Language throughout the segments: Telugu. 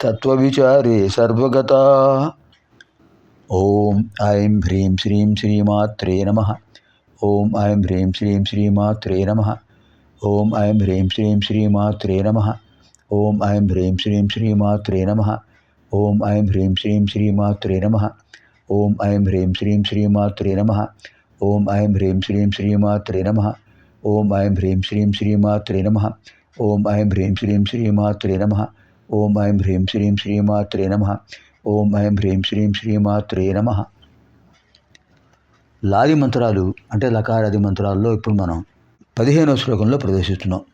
తత్వవిచారే సర్వగత ఓం ఐం హ్రీం శ్రీం శ్రీమాత్రే నమ ఓం ఐం హ్రీం శ్రీం శ్రీమాత్రే నమ ఓం ఐం హ్రీం శ్రీం శ్రీమాత్రే నమ ఓం ఐం హ్రీం శ్రీం శ్రీమాత్రే నమ ఓం ఐం హ్రీం శ్రీం శ్రీమాత్రే నమ ఓం ఐం హ్రీం శ్రీం శ్రీమాత్రే నమ ఓం ఐం హ్రీం శ్రీం శ్రీమాత్రే నమ ఓం ఐం హ్రీం శ్రీం శ్రీమాత్రే నమ ఓం ఐం హ్రీం శ్రీం శ్రీమాత్రే నమ ఓం ఐం హ్రీం శ్రీం శ్రీమాత్రే నమ. ఓం ఐం హ్రీం శ్రీం శ్రీమాత్రే నమ. లాది మంత్రాలు అంటే లకారాది మంత్రాల్లో ఇప్పుడు మనం పదిహేనో శ్లోకంలో ప్రవేశిస్తున్నాం.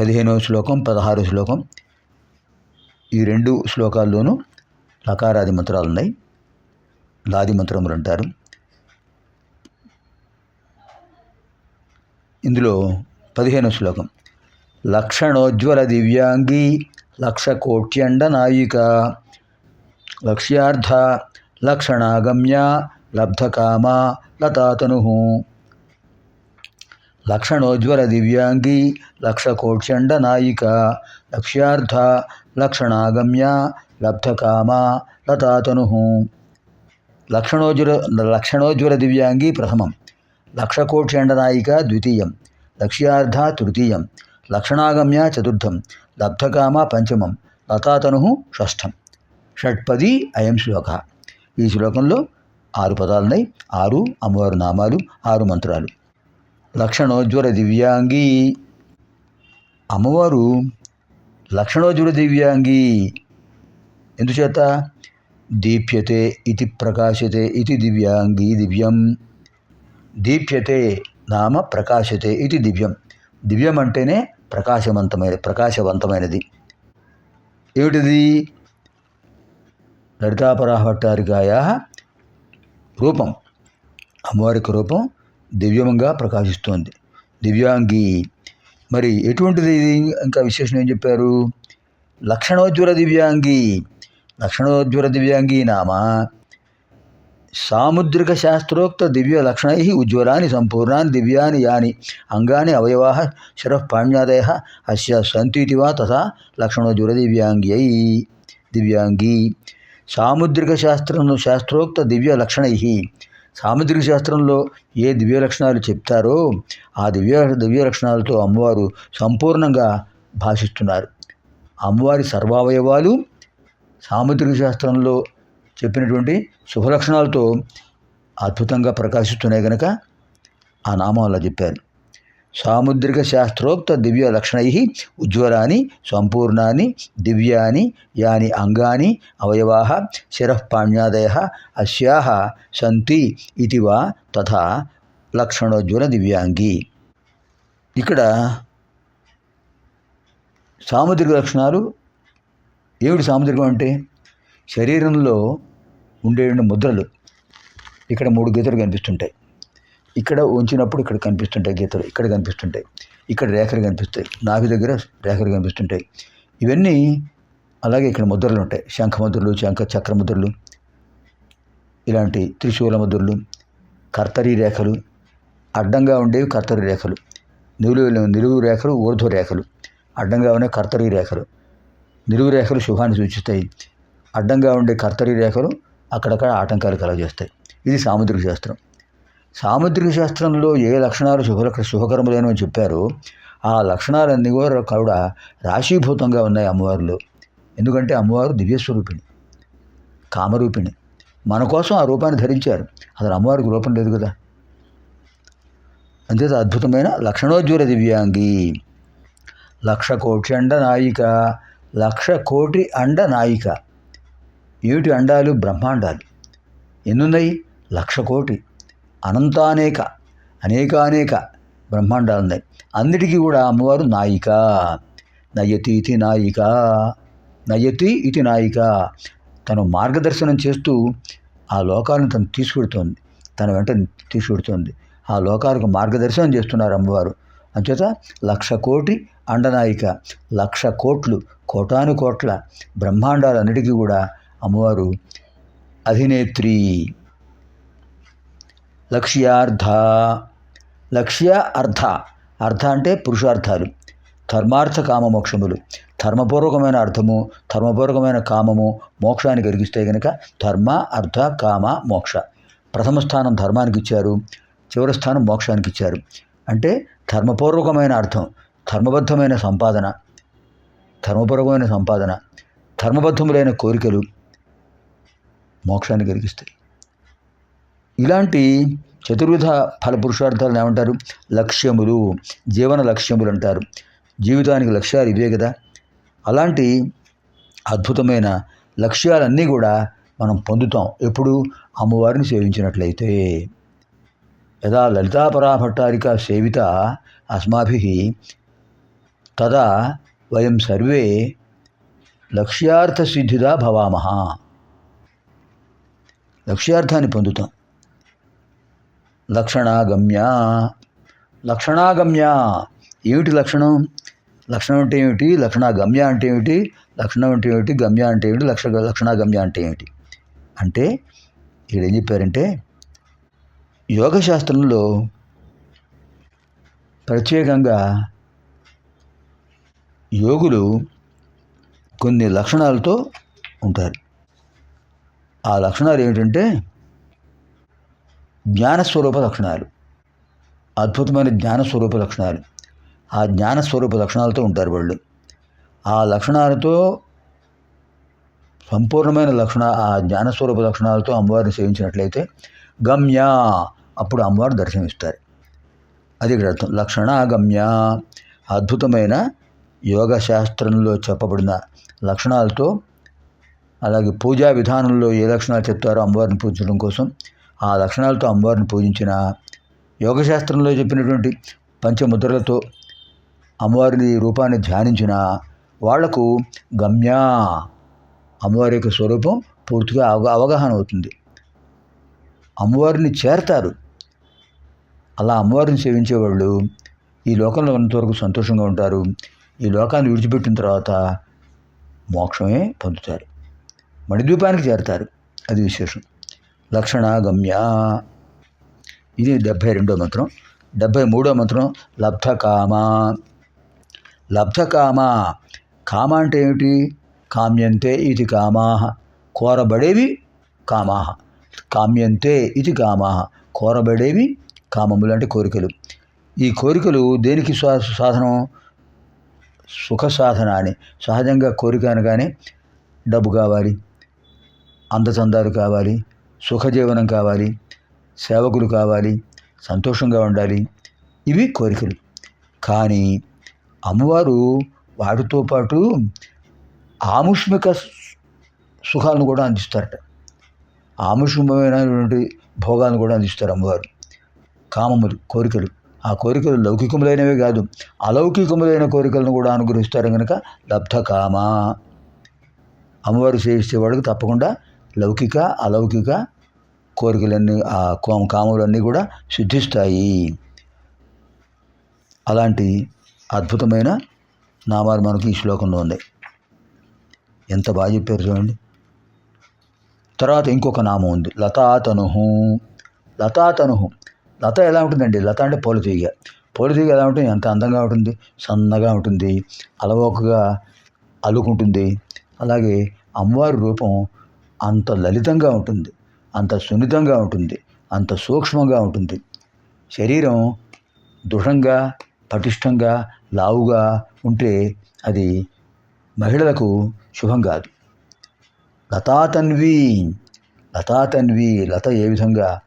పదిహేనో శ్లోకం పదహారో శ్లోకం ఈ రెండు శ్లోకాల్లోనూ లకారాది మంత్రాలు ఉన్నాయి. లాది మంత్రములు అంటారు. ఇందులో పదిహేనో శ్లోకం లక్షణోజ్వల దివ్యాంగి లక్ష కోట్యండ నాయిక లక్ష్యార్థ లక్షణాగమ్య లబ్ధకామ లతాతను లక్షణోజ్వల దివ్యాంగి లక్ష కోట్యండ నాయిక లక్ష్యార్థ లక్షణాగమ్య లబ్ధకామ లతాతను లక్షణోజ్వల లక్షణోజ్వల దివ్యాంగి ప్రథమం లక్షకోట్యండ నాయిక ద్వితీయం లక్ష్యార్థ తృతీయం లక్షణాగమ్య చతుర్థం లబ్ధకామ పంచమం లతాతను షష్ఠం షట్పది అయం శ్లోక. ఈ శ్లోకంలో ఆరు పదాలున్నాయి ఆరు అమ్మవారు నామాలు ఆరు మంత్రాలు. లక్షణోజ్వల దివ్యాంగి. అమ్మవారు లక్షణోజ్వల దివ్యాంగి. ఎందుచేత? దీప్యతే ఇది ప్రకాశతే ఇది దివ్యాంగి దివ్యం. దీప్యతే నామ ప్రకాశతే ఇది దివ్యం. దివ్యం అంటేనే ప్రకాశవంతమైన ప్రకాశవంతమైనది. ఏమిటిది? లలితాపరాభట్టారికాయ రూపం. అమ్మవారికి రూపం దివ్యంగా ప్రకాశిస్తోంది. దివ్యాంగి. మరి ఎటువంటిది ఇది? ఇంకా విశేషం ఏం చెప్పారు? లక్షణోజ్వల దివ్యాంగి. లక్షణోజ్వల దివ్యాంగి నామ. సాముద్రిక శాస్త్రోక్త దివ్య లక్షణై ఉజ్వలాని సంపూర్ణాని దివ్యాని యాని అంగాని అవయవా శరఃపాణ్యాదయ అస్య సంతీతి వా తథా లక్షణోజ్వల దివ్యాంగ్యై. దివ్యాంగి సాముద్రిక శాస్త్రం శాస్త్రోక్త దివ్య లక్షణై సాముద్రిక శాస్త్రంలో ఏ దివ్య లక్షణాలు చెప్తారో ఆ దివ్య దివ్య లక్షణాలతో అమ్మవారు సంపూర్ణంగా భాషిస్తున్నారు. అమ్మవారి సర్వావయవాలు సాముద్రిక శాస్త్రంలో చెప్పినటువంటి శుభలక్షణాలతో అద్భుతంగా ప్రకాశిస్తున్నాయి కనుక ఆ నామం అలా చెప్పారు. సాముద్రిక శాస్త్రోక్త దివ్య లక్షణై ఉజ్వలాని సంపూర్ణాని దివ్యాని యాని అంగాని అవయవా శిరఃపాణ్యాదయ అస్యాహ సంతి ఇది వా తథా లక్షణోజ్వల దివ్యాంగి. ఇక్కడ సాముద్రిక లక్షణాలు ఏమిటి సాముద్రికం అంటే? శరీరంలో ఉండే ముద్రలు ఇక్కడ మూడు గీతలు కనిపిస్తుంటాయి. ఇక్కడ ఉంచినప్పుడు ఇక్కడ కనిపిస్తుంటాయి గీతలు ఇక్కడ కనిపిస్తుంటాయి ఇక్కడ రేఖలు కనిపిస్తాయి నాభి దగ్గర రేఖలు కనిపిస్తుంటాయి. ఇవన్నీ అలాగే ఇక్కడ ముద్రలు ఉంటాయి. శంఖ ముద్రలు శంఖ చక్ర ముద్రలు ఇలాంటి త్రిశూల ముద్రలు కర్తరి రేఖలు అడ్డంగా ఉండేవి కర్తరి రేఖలు నిలువు నిలువు రేఖలు ఊర్ధ్వ రేఖలు అడ్డంగా ఉండే కర్తరి రేఖలు నిలువు రేఖలు శుభాన్ని సూచిస్తాయి. అడ్డంగా ఉండే కర్తరి రేఖలు అక్కడక్కడ ఆటంకాలు కలగజేస్తాయి. ఇది సాముద్రిక శాస్త్రం. సాముద్రిక శాస్త్రంలో ఏ లక్షణాలు శుభ శుభకరములేనని చెప్పారో ఆ లక్షణాలన్నీ కూడా కూడా రాశీభూతంగా ఉన్నాయి అమ్మవారిలో. ఎందుకంటే అమ్మవారు దివ్యస్వరూపిణి కామరూపిణి. మన కోసం ఆ రూపాన్ని ధరించారు. అసలు అమ్మవారికి రూపం లేదు కదా. అంతే అద్భుతమైన లక్షణోజ్వల దివ్యాంగి. లక్ష కోటి అండ నాయిక లక్ష కోటి అండ నాయిక ఏటి అండాలు బ్రహ్మాండాలు? ఎన్నున్నాయి? లక్ష కోటి అనంతానేక అనేకానేక బ్రహ్మాండాలు ఉన్నాయి అన్నిటికీ కూడా అమ్మవారు నాయిక. ఇతి నాయిక. నయతి ఇతి నాయిక. తను మార్గదర్శనం చేస్తూ ఆ లోకాలను తను తీసుకెడుతోంది తన వెంట తీసుకెడుతోంది ఆ లోకాలకు మార్గదర్శనం చేస్తున్నారు అమ్మవారు. అంచేత లక్ష కోటి అండనాయిక లక్ష కోట్లు కోటాను కోట్ల బ్రహ్మాండాలన్నిటికీ కూడా అమ్మవారు అధినేత్రి. లక్ష్యార్థ లక్ష్య అర్థ అర్థ అంటే పురుషార్థాలు. ధర్మార్థ కామ మోక్షములు. ధర్మపూర్వకమైన అర్థము ధర్మపూర్వకమైన కామము మోక్షాన్ని కలిగిస్తే గనక ధర్మ అర్థ కామ మోక్ష. ప్రథమ స్థానం ధర్మానికి ఇచ్చారు. చివరి స్థానం మోక్షానికి ఇచ్చారు. అంటే ధర్మపూర్వకమైన అర్థం ధర్మబద్ధమైన సంపాదన. ధర్మపూర్వకమైన సంపాదన. ధర్మబద్ధములైన కోరికలు మోక్షాన్ని కలిగిస్తాయి. ఇలాంటి చతుర్విధ ఫల పురుషార్థాలను ఏమంటారు? లక్ష్యములు జీవన లక్ష్యములు అంటారు. జీవితానికి లక్ష్యాలు ఇవే కదా. అలాంటి అద్భుతమైన లక్ష్యాలన్నీ కూడా మనం పొందుతాం. ఎప్పుడు? అమ్మవారిని సేవించినట్లయితే. యదా లలితాపరాభట్టారిక సేవిత అస్మాభి తదా వయం సర్వే లక్ష్యార్థ సిద్ధిదా భవామహ. లక్ష్యార్థాన్ని పొందుతాం. లక్షణాగమ్య. లక్షణాగమ్య. ఏమిటి లక్షణం? లక్షణం అంటే ఏమిటి? లక్షణాగమ్య అంటే ఏమిటి? లక్షణం అంటే ఏమిటి? గమ్య అంటే ఏమిటి? లక్ష లక్షణాగమ్య అంటే ఏమిటి? అంటే ఇక్కడ ఏం చెప్పారంటే యోగశాస్త్రంలో ప్రత్యేకంగా యోగులు కొన్ని లక్షణాలతో ఉంటారు. ఆ లక్షణాలు ఏమిటంటే జ్ఞానస్వరూప లక్షణాలు. అద్భుతమైన జ్ఞానస్వరూప లక్షణాలు. ఆ జ్ఞానస్వరూప లక్షణాలతో ఉంటారు వాళ్ళు. ఆ లక్షణాలతో సంపూర్ణమైన లక్షణ ఆ జ్ఞానస్వరూప లక్షణాలతో అమ్మవారిని సేవించినట్లయితే గమ్య అప్పుడు అమ్మవారు దర్శనమిస్తారు. అది ఇక్కడ అర్థం. లక్షణ గమ్య. అద్భుతమైన యోగ శాస్త్రంలో చెప్పబడిన లక్షణాలతో అలాగే పూజా విధానంలో ఏ లక్షణాలు చెప్తారో అమ్మవారిని పూజించడం కోసం ఆ లక్షణాలతో అమ్మవారిని పూజించిన యోగశాస్త్రంలో చెప్పినటువంటి పంచముద్రలతో అమ్మవారిని రూపాన్ని ధ్యానించిన వాళ్ళకు గమ్యా అమ్మవారి యొక్క స్వరూపం పూర్తిగా అవగా అవగాహన అవుతుంది. అమ్మవారిని చేరతారు. అలా అమ్మవారిని సేవించేవాళ్ళు ఈ లోకంలో ఉన్నంతవరకు సంతోషంగా ఉంటారు. ఈ లోకాన్ని విడిచిపెట్టిన తర్వాత మోక్షమే పొందుతారు. మణిద్వీపానికి చేరతారు. అది విశేషం. లక్షణాగమ్య. ఇది డెబ్భై రెండో మంత్రం. డెబ్భై మూడో మంత్రం లబ్ధకామ. లబ్ధకామ. కామ అంటే ఏమిటి? కామ్యంతే ఇది కామాహ. కోరబడేవి కామాహ. కామ్యంతే ఇది కామాహ. కోరబడేవి కామములు అంటే కోరికలు. ఈ కోరికలు దేనికి స్వా- సాధనం? సుఖ సాధన అని. సహజంగా కోరిక అనగానే డబ్బు కావాలి. అందచందాలు కావాలి సుఖజీవనం కావాలి సేవకులు కావాలి సంతోషంగా ఉండాలి ఇవి కోరికలు. కానీ అమ్మవారు వాటితో పాటు ఆముష్మిక సుఖాలను కూడా అందిస్తారట. ఆముష్మికమైనటువంటి భోగాలను కూడా అందిస్తారు అమ్మవారు. కామములు కోరికలు. ఆ కోరికలు లౌకికములైనవే కాదు అలౌకికములైన కోరికలను కూడా అనుగ్రహిస్తారు కనుక లబ్ధ కామ అమ్మవారు సేవించేవాడికి తప్పకుండా లౌకిక అలౌకిక కోరికలన్నీ ఆ కోమ కాములన్నీ కూడా సిద్ధిస్తాయి. అలాంటి అద్భుతమైన నామాలు మనకి ఈ శ్లోకంలో ఉంది ఎంత బాగా చెప్పారు చూడండి. తర్వాత ఇంకొక నామం ఉంది. లతాతనుహు లతాతనుహు లత ఎలా ఉంటుందండి? లత అంటే పూల తీగ ఎలా ఉంటుంది? ఎంత అందంగా ఉంటుంది? సన్నగా ఉంటుంది. అలవోకగా అల్లుకుంటుంది అలాగే అమ్మవారి రూపం అంత లలితంగా ఉంటుంది అంత సున్నితంగా ఉంటుంది అంత సూక్ష్మంగా ఉంటుంది. శరీరం దృఢంగా పటిష్టంగా లావుగా ఉంటే అది మహిళలకు శుభం కాదు. లతాతన్వి లతాతన్వి లత ఏ విధంగా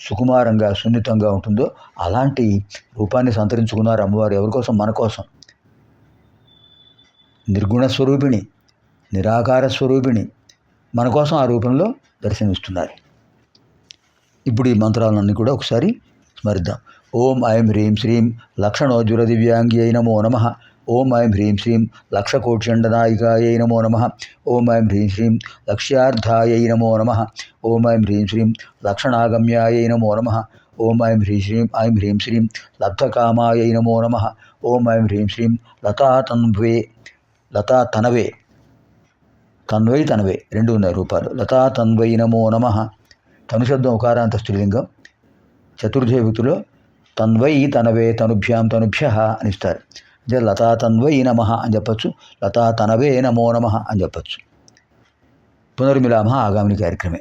సుకుమారంగా సున్నితంగా ఉంటుందో అలాంటి రూపాన్ని సంతరించుకున్నారు అమ్మవారు ఎవరి కోసం? మన కోసం. నిర్గుణ స్వరూపిణి నిరాకార స్వరూపిణి మన కోసం ఆ రూపంలో దర్శనమిస్తున్నారు. ఇప్పుడు ఈ మంత్రాలన్నీ కూడా ఒకసారి స్మరిద్దాం. ఓం ఐం హ్రీం శ్రీం లక్షణోజ్వర దివ్యాంగి అయి నమో నమ. ఓం ఐం హ్రీం శ్రీం లక్షకోటిచండనాయికాయై నమో నమ. ఓం ఐం హ్రీం శ్రీం లక్ష్యార్థాయై నమో నమ. ఓం ఐం హ్రీం శ్రీం లక్షణాగమ్యాయై నమో నమ. ఓం ఐం హ్రీం శ్రీం ఐం హ్రీం శ్రీం లబ్ధకామాయై నమో నమ. ఓం ఐం హ్రీం శ్రీం లతాతన్వే లతాతనవే తన్వై తనవే రెండు ఉన్నాయి రూపాలు లతా తన్వై నమో నమ. తనుశబ్దం ఉకారాంత స్త్రీలింగం. చతుర్థ విభక్తిలో తన్వై తనవే తనుభ్యాం తనుభ్య అని ఇస్తారు. అంటే లతా తన్వై నమ అని చెప్పచ్చు లతా తనవే నమో నమ అని చెప్పచ్చు. పునర్మిలామ ఆగామిని కార్యక్రమే.